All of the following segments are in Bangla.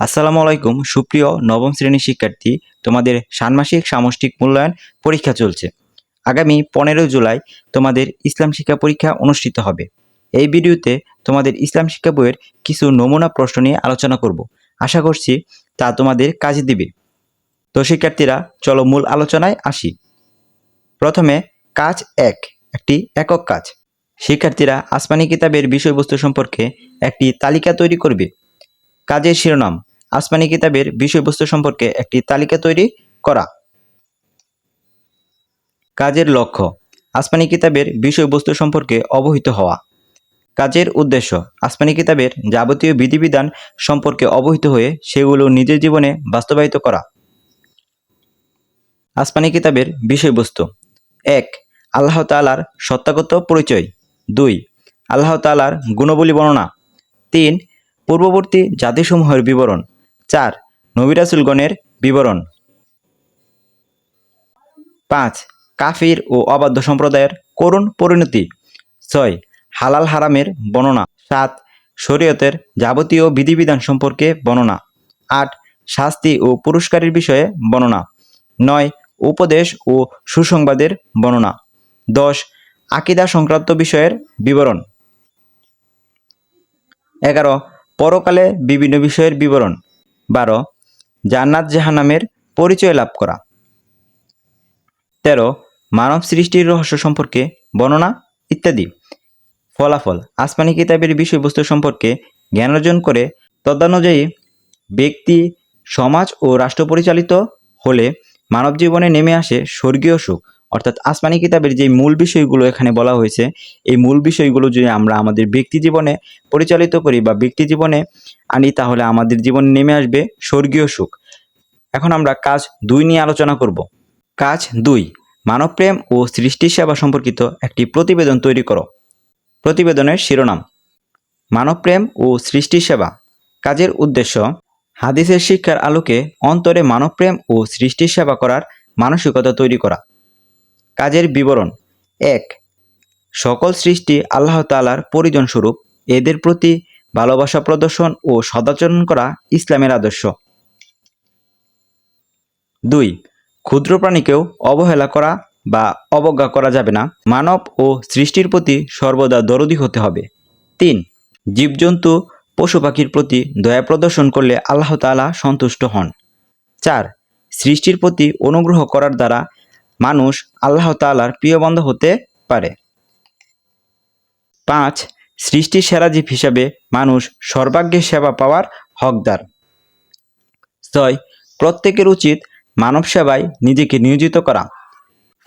আসসালামু আলাইকুম, সুপ্রিয় নবম শ্রেণির শিক্ষার্থী, তোমাদের ষান্মাসিক সামষ্টিক মূল্যায়ন পরীক্ষা চলছে। আগামী পনেরো জুলাই তোমাদের ইসলাম শিক্ষা পরীক্ষা অনুষ্ঠিত হবে। এই ভিডিওতে তোমাদের ইসলাম শিক্ষা বইয়ের কিছু নমুনা প্রশ্ন নিয়ে আলোচনা করব। আশা করছি তা তোমাদের কাজে দিবে। তো শিক্ষার্থীরা, চলো মূল আলোচনায় আসি। প্রথমে, কাজ এক, একটি একক কাজ। শিক্ষার্থীরা আসমানি কিতাবের বিষয়বস্তু সম্পর্কে একটি তালিকা তৈরি করবে। কাজের শিরোনাম আসমানি কিতাবের বিষয়বস্তু সম্পর্কে একটি তালিকা তৈরি করা। কাজের লক্ষ্য, আসমানি কিতাবের বিষয়বস্তু সম্পর্কে অবহিত হওয়া। কাজের উদ্দেশ্য, আসমানি কিতাবের যাবতীয় বিধিবিধান সম্পর্কে অবহিত হয়ে সেগুলো নিজের জীবনে বাস্তবায়িত করা। আসমানি কিতাবের বিষয়বস্তু, এক, আল্লাহ তালার সত্তাগত পরিচয়। দুই, আল্লাহ তালার গুণবলী বর্ণনা। তিন, পূর্ববর্তী জাতিসমূহের বিবরণ। চার নবিরাসুলগণের বিবরণ। পাঁচ, কাফির ও অবাধ্য সম্প্রদায়ের করুণ পরিণতি। ছয়, হালাল হারামের বর্ণনা। সাত, শরীয়তের যাবতীয় বিধিবিধান সম্পর্কে বর্ণনা। আট, শাস্তি ও পুরস্কারের বিষয়ে বর্ণনা। নয়, উপদেশ ও সুসংবাদের বর্ণনা। দশ, আকিদা সংক্রান্ত বিষয়ের বিবরণ। এগারো, পরকালে বিভিন্ন বিষয়ের বিবরণ। বারো, জান্নাত জাহান্নামের পরিচয় লাভ করা। তেরো, মানব সৃষ্টির রহস্য সম্পর্কে বর্ণনা ইত্যাদি। ফলাফল, আসমানি কিতাবের বিষয়বস্তু সম্পর্কে জ্ঞান অর্জন করে তদানুযায়ী ব্যক্তি, সমাজ ও রাষ্ট্র পরিচালিত হলে মানব জীবনে নেমে আসে স্বর্গীয় সুখ। অর্থাৎ আসমানি কিতাবের যে মূল বিষয়গুলো এখানে বলা হয়েছে, এই মূল বিষয়গুলো যদি আমরা আমাদের ব্যক্তি জীবনে পরিচালিত করি বা ব্যক্তি জীবনে আনি, তাহলে আমাদের জীবনে নেমে আসবে স্বর্গীয় সুখ। এখন আমরা কাজ দুই নিয়ে আলোচনা করব। কাজ দুই, মানবপ্রেম ও সৃষ্টি সেবা সম্পর্কিত একটি প্রতিবেদন তৈরি করো। প্রতিবেদনের শিরোনাম, মানবপ্রেম ও সৃষ্টি সেবা। কাজের উদ্দেশ্য, হাদিসের শিক্ষার আলোকে অন্তরে মানবপ্রেম ও সৃষ্টি সেবা করার মানসিকতা তৈরি করা। কাজের বিবরণ। এক, সকল সৃষ্টি আল্লাহ তালার পরিজন স্বরূপ এদের প্রতি ভালোবাসা প্রদর্শন ও সদাচরণ করা ইসলামের আদর্শ। দুই, ক্ষুদ্র প্রাণীকেও অবহেলা করা বা অবজ্ঞা করা যাবে না। মানব ও সৃষ্টির প্রতি সর্বদা দরদি হতে হবে। তিন, জীবজন্তু, পশু পাখির প্রতি দয়া প্রদর্শন করলে আল্লাহ তাআলা সন্তুষ্ট হন। চার, সৃষ্টির প্রতি অনুগ্রহ করার দ্বারা মানুষ আল্লাহ তাআলার প্রিয় বন্ধ হতে পারে। পাঁচ, সৃষ্টির সেরা জীব হিসাবে মানুষ সর্বাগ্যের সেবা পাওয়ার হকদার। ছয়, প্রত্যেকের উচিত মানব সেবায় নিজেকে নিয়োজিত করা।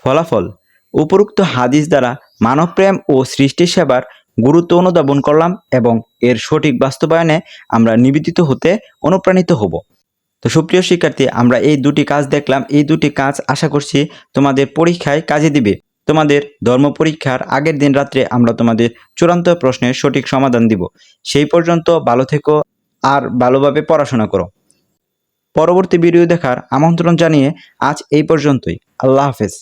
ফলাফল, উপরোক্ত হাদিস দ্বারা মানবপ্রেম ও সৃষ্টি সেবার গুরুত্ব অনুধাবন করলাম এবং এর সঠিক বাস্তবায়নে আমরা নিবেদিত হতে অনুপ্রাণিত হব। তো সুপ্রিয় শিক্ষার্থী, আমরা এই দুটি কাজ দেখলাম। এই দুটি কাজ আশা করছি তোমাদের পরীক্ষায় কাজে দিবে। তোমাদের ধর্ম পরীক্ষার আগের দিন রাত্রে আমরা তোমাদের চূড়ান্ত প্রশ্নের সঠিক সমাধান দিব। সেই পর্যন্ত ভালো থেকো আর ভালোভাবে পড়াশোনা করো। পরবর্তী ভিডিও দেখার আমন্ত্রণ জানিয়ে আজ এই পর্যন্তই। আল্লাহ হাফেজ।